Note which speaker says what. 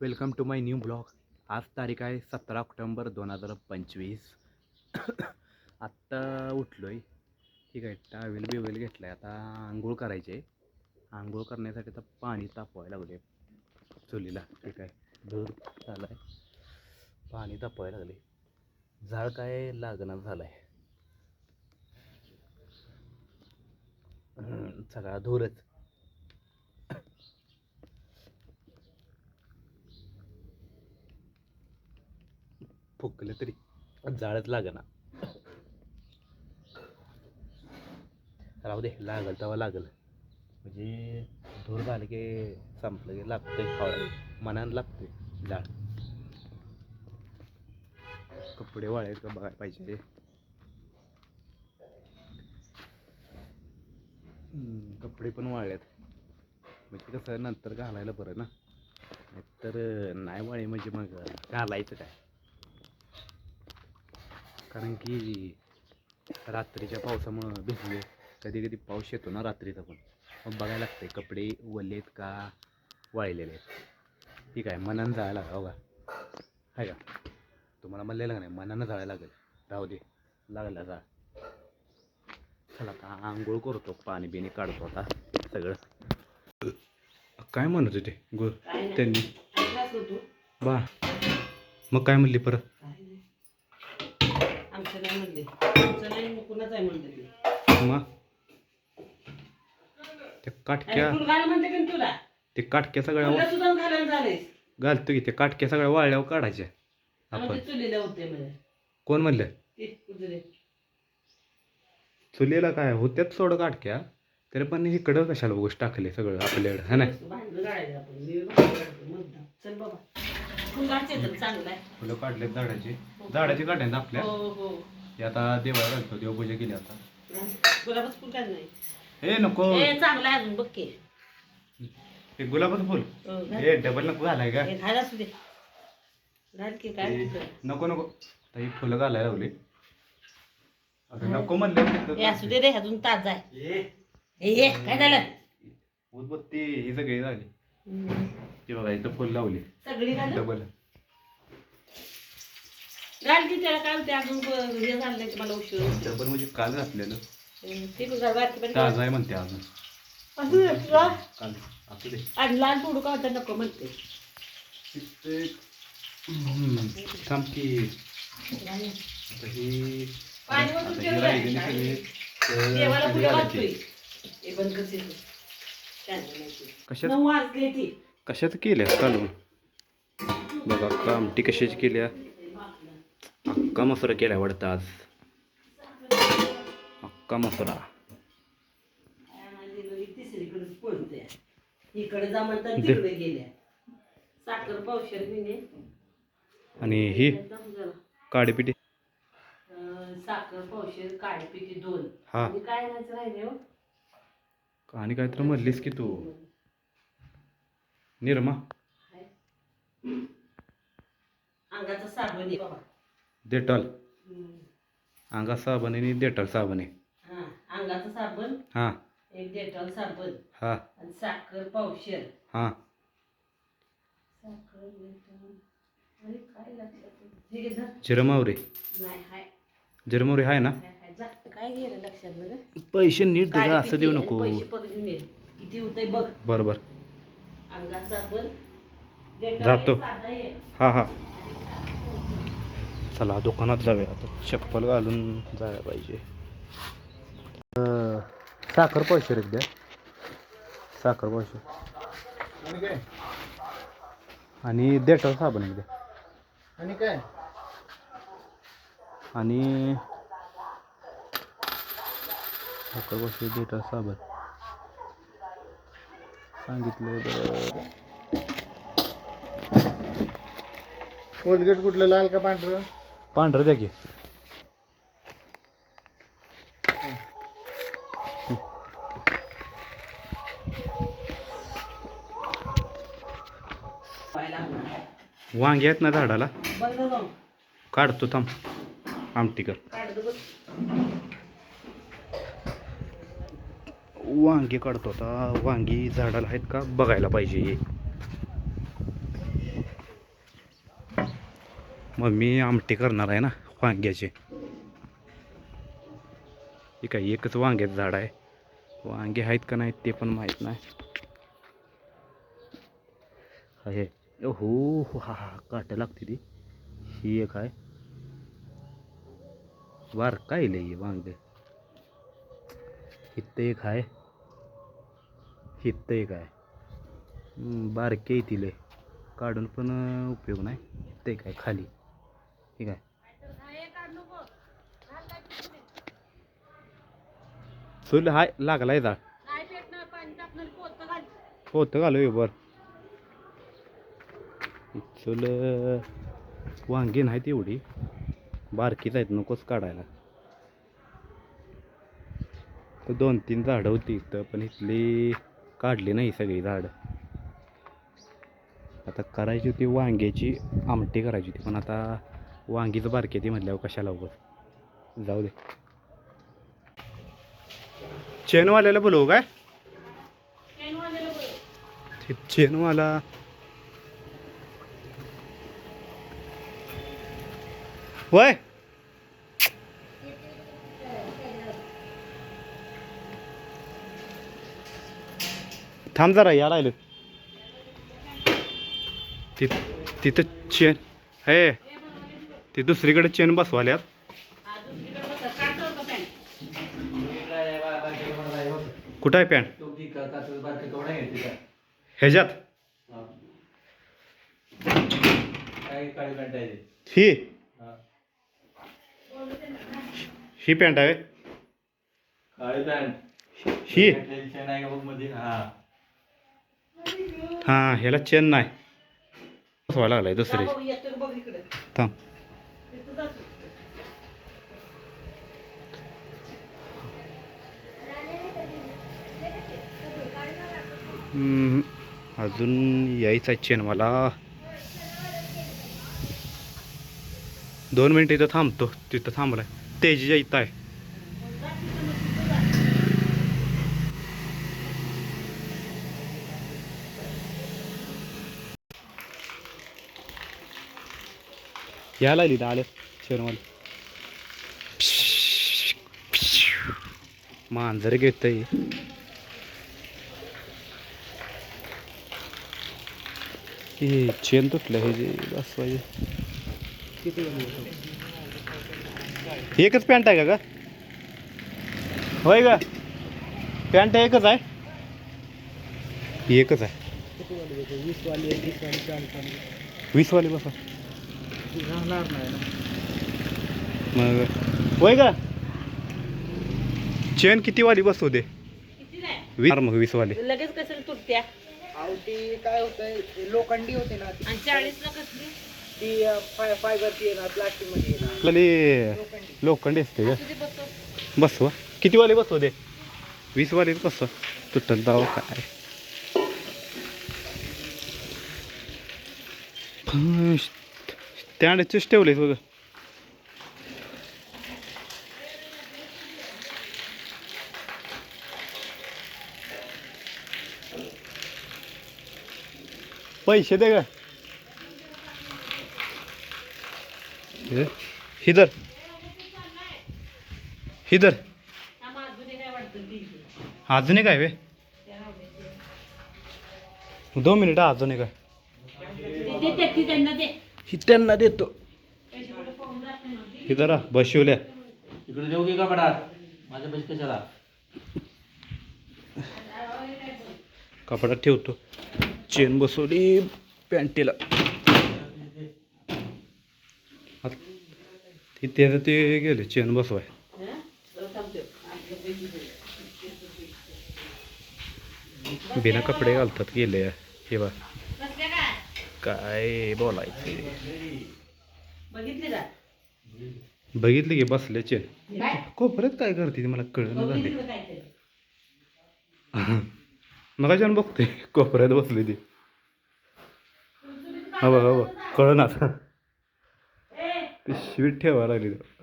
Speaker 1: Welcome to my new blog. आज तारीख आहे सतरा ऑक्टोंबर दोन हजार पंचवीस. आत्ता उठलो आहे ठीक आहे टावेल बिवेल घेतला आहे आता आंघोळ करायची आहे. आंघोळ करण्यासाठी आता पाणी तापवायला लागले चुलीला. ठीक आहे. दूर झालं आहे पाणी तापवायला लागले झाड काय लागणार झालं आहे सगळा धूरच. फुकलं तरी. जाळच लागना. राहू दे लागल तेव्हा लागल. म्हणजे धूर झालं की संपलं की लागतंय हवा मनानं लागतंय जाळ. कपडे वाळायत का बघायला पाहिजे? कपडे पण वाळलेत. म्हणजे कसं नंतर घालायला बरं ना. नाहीतर नाही वाळे म्हणजे मग घालायचं काय? कारण की रात्रीच्या पावसामुळं भिजले. कधी कधी पाऊस येतो ना रात्रीचा पण. मग बघायला लागते कपडे ओले आहेत का वाळलेले आहेत. ठीक आहे मनानं जायला लागा हो का? आहे का? तुम्हाला म्हणलेलं का नाही मनानं जायला लागेल. राहू दे लागला जा चला आता आंघोळ करतो पाणी बिणी काढतो आता सगळं. काय म्हणत होते? गो. त्यांनी. बा. मग काय म्हणली परत?
Speaker 2: कुणाचं आहे ते?
Speaker 1: मग? काटक्या
Speaker 2: म्हणते का तुला?
Speaker 1: ते काटक्या सगळ्या
Speaker 2: तुला सुद्धा घालायला झालेस.
Speaker 1: घालतो की ते काटक्या सगळ्या वाळल्यावर काढायच्या. आपण.
Speaker 2: चुलीला होते
Speaker 1: कोण म्हणलं? चुलीला काय? होत्यात सोडं काटक्या. तरी पण इकडं कशाला उगस टाकले सगळं आपल्याकडं हा नाही
Speaker 2: बाबा. फुल
Speaker 1: काढलेत झाडाची. झाडाची आपल्या?
Speaker 2: हे
Speaker 1: आता देवाला घालतो देवपूजा केली आता.
Speaker 2: गुलाबच फुल काय नाही?
Speaker 1: हे नको.
Speaker 2: चांगलं आहे अजून बघ की.
Speaker 1: हे गुलाबाचं फुल?
Speaker 2: हो, घाल.
Speaker 1: हे डबल नको घालाय का?
Speaker 2: हे घाल असू दे. घाल की काय
Speaker 1: हे? नको नको. आता ही फुलं घालायला लावली. आता नको म्हणले
Speaker 2: हे असू दे रे अजून ताजा आहे हे ये काय झालं?
Speaker 1: उदबत्ती ही सगळी झाली.
Speaker 2: हम्म.
Speaker 1: ती बघा इथं फुल लावली.
Speaker 2: सगळी घाल
Speaker 1: डबल
Speaker 2: घाल की त्याला काय होते अजून ब- हे झालं की मला उशीर.
Speaker 1: डबल म्हणजे काल घातलेलं
Speaker 2: हम्म, ते पण घाल, बारकी बारकी
Speaker 1: ताज आहे म्हणते अजून
Speaker 2: असू दे, घाल.
Speaker 1: काल असू दे
Speaker 2: आणि लहान तोडू का होता नको म्हणते
Speaker 1: हम्म, थांब की
Speaker 2: घाल.
Speaker 1: आता ही
Speaker 2: पाणी
Speaker 1: आता
Speaker 2: वरून
Speaker 1: ही
Speaker 2: ठेवलं
Speaker 1: राहिलेली
Speaker 2: आहे.
Speaker 1: सगळी, तर
Speaker 2: देवाला
Speaker 1: कधी
Speaker 2: फुलं
Speaker 1: घालायची?
Speaker 2: वाजतोय हे बंद करते तू. नाही.
Speaker 1: कशात
Speaker 2: नऊ वाजले ती
Speaker 1: कशात केल्या कालून बघा अक्का आमटी कशाची केल्या अक्का मसुरा केल्या वाटतं आज अक्का मसुरा. आणि ही काळीपिठी
Speaker 2: साखर पावशेर काळी पिठी दोन.
Speaker 1: हा.
Speaker 2: आणि काय राहिले हो?
Speaker 1: आणि काय तर म्हणलीस की तू. निर्मा?
Speaker 2: अंगाचा साबण
Speaker 1: डेटॉल. अंगा साबण आणि डेटॉल साबण आहे.
Speaker 2: हा अंगाचा साबण.
Speaker 1: हां.
Speaker 2: एक डेटॉल साबण.
Speaker 1: हां.
Speaker 2: आणि साखर पावशेर.
Speaker 1: हां.
Speaker 2: साखर डेटॉल. आणि काय लागतं हे घे धर.
Speaker 1: जिरमावरे
Speaker 2: नाही हाय.
Speaker 1: जिरमावरे आहे ना?
Speaker 2: हाय, हाय. जा. काय गेलं लक्षात बघ
Speaker 1: पैसे नीट दे
Speaker 2: काळी
Speaker 1: असं देऊ
Speaker 2: आणि
Speaker 1: नको.
Speaker 2: पैसे परत घेऊन ये. किती होतंय बघ.
Speaker 1: बरोबर.
Speaker 2: अंगाचा साबण. डेटॉल
Speaker 1: जातो.
Speaker 2: एक साधा आहे.
Speaker 1: हां हां. चला दुकानात जाऊया आता. चप्पल घालून जायला पाहिजे. साखर पैसे रे द्या. साखर पैसे आणि डेटॉल साबण एक द्या.
Speaker 3: आणि काय?
Speaker 1: आणि साखर पैसे डेटॉल साबण. सांगितलं बरं.
Speaker 3: कोलगेट कुठलं लाल का पांढरं?
Speaker 1: पांढरं द्या की. वांगे आहेत ना झाडाला? काढतो थांब. आमटी कर. वांगी काढतो आता. वांगी झाडाला आहेत का? बघायला पाहिजे मम्मी आमटी करणार आहे ना वांग्याचे. हे काय एकच वांग्याचं झाड आहे. वांगे आहेत का नाहीत ते पण माहीत नाही. हे हो हो हा हा काटं लागते ती. ही एक आहे. वार काय लई वांगे. हित्त एक आहे. हित्त एक आहे. बारके येतील काढून पण उपयोग नाही. हित्त एक आहे खाली. ठीक आहे. चुल हाय लागलाय जा. होतं घालू बर चुल वांगी नाही तेवढी बारकीच आहेत नकोच काढायला. तर दोन तीन झाडं होती इथं पण इथली काढली नाही सगळी झाडं. आता करायची होती वांग्याची आमटी करायची होती पण आता वांगीचं बारके ती म्हटल्यावर कशाला उगं? जाऊ दे. चेनवाल्याला बोलवू काय? चेनवाला. वय! थांब जरा या राहिलं तिथं चेन हे ते दुसरीकडे चेन बसवाल्यात. कुठं आहे पॅन्ट ह्याच्यात? ही? ही पॅन्ट आहे ही? हां ह्याला चेन नाही. बसवायला लागलाय दुसरी. थांब. अजून यायचं आहे चेन मला. दोन मिनिट इथं थांबतो तिथं थांबलाय. तेजीच्या इथं आहे. यायला लागली आले चेनवाला. मांजर घेतय. हे चेन तुटलं हे जे बसवायचे एकच पॅन्ट आहे का होय का पॅन्ट एकच आहे? एकच आहे. वीस वाली बसा. मग होय का चेन किती वाली बसवू दे वीस मग वीस वाली
Speaker 2: लगेच कशाला तुटत्या?
Speaker 4: ती काय होतंय ते लोखंडी होते ना ती-
Speaker 2: आणि चाळीसला कसली?
Speaker 4: ती अं, फाय फायबरची ना प्लास्टिकमध्ये
Speaker 1: आपल्याला लोखंडी असते का?
Speaker 2: तुझी बसव.
Speaker 1: बसवा. किती वाली बसवू दे? वीस वाली बसवा. तुटल दाव काय? स्टँडचेच ठेवलेत बघा. पैसे दे का हे, इधर इधर
Speaker 2: आम्हा अजून काय
Speaker 1: वे. दोन मिनिट अजून एक
Speaker 2: ती त्यांना
Speaker 1: ही देतो. इधर आ, बशिवल्या
Speaker 5: इकडे देऊ की कपडा माझ्या पैसे कशाला?
Speaker 1: कपड्यात ठेवतो. चेन बसवली पॅन्टीला. आत- ते गेले चेन बसवाय. बिना कपडे घालतात गेले हे बा काय? बोलायचे?
Speaker 2: बघितली का?
Speaker 1: बसले चेन. कोपऱ्यात काय करते ती मला कळलं झाले मग बघते कोपऱ्यात बसली ती. हा बघा बघ आता पिशवीत ठेवायला लागली.